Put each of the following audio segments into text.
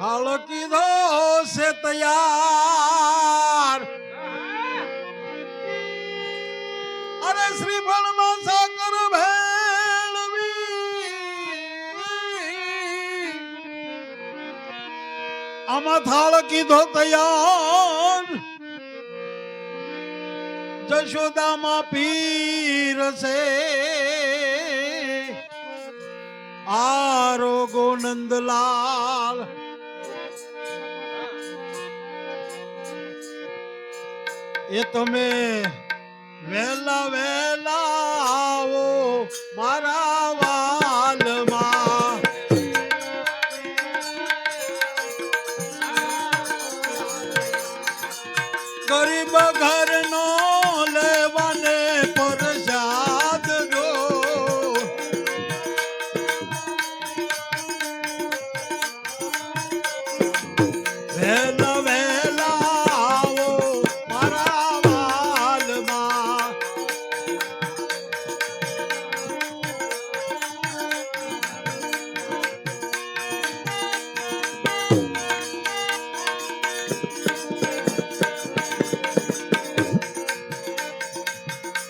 હાલ કીધો છે તૈયાર. અરે શ્રીફળમાં સાકર ભેળવી. આમાં થાળ કીધો તૈયાર. જશોદામાં પીર છે. આરોગો નંદલાલ. એ તમે વહેલા વહેલા આવો. મા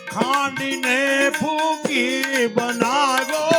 ખાંડીને ફૂકી બનાવ્યો.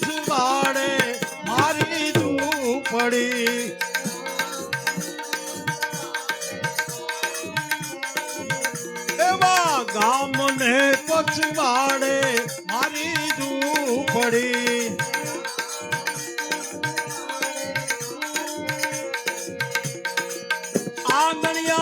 સુવાડે મારી પડી. એવા ગામને પછવાડે મારી પડી. આંગણિયા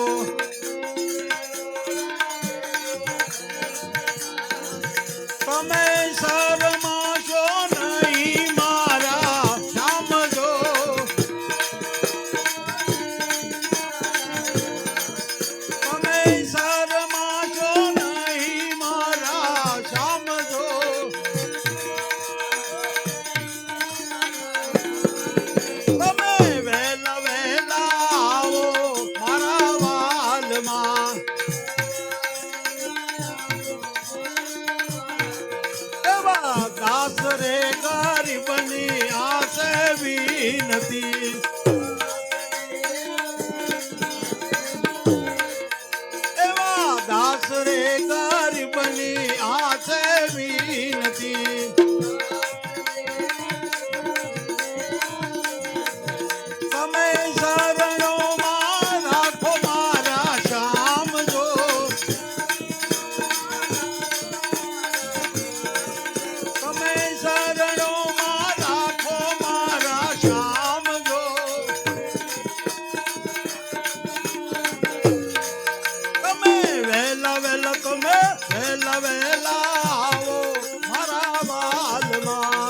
Oh.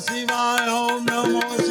शिवाय ओम नमो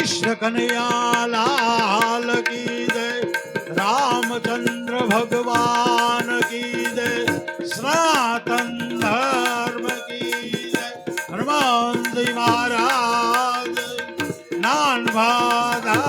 કૃષ્ણ કનૈયા, લાલ કી જય. રામચંદ્ર ભગવાન કી જય. સનાતન ધર્મ કી જય. હનુમાનજી મહારાજ નાન ભાદા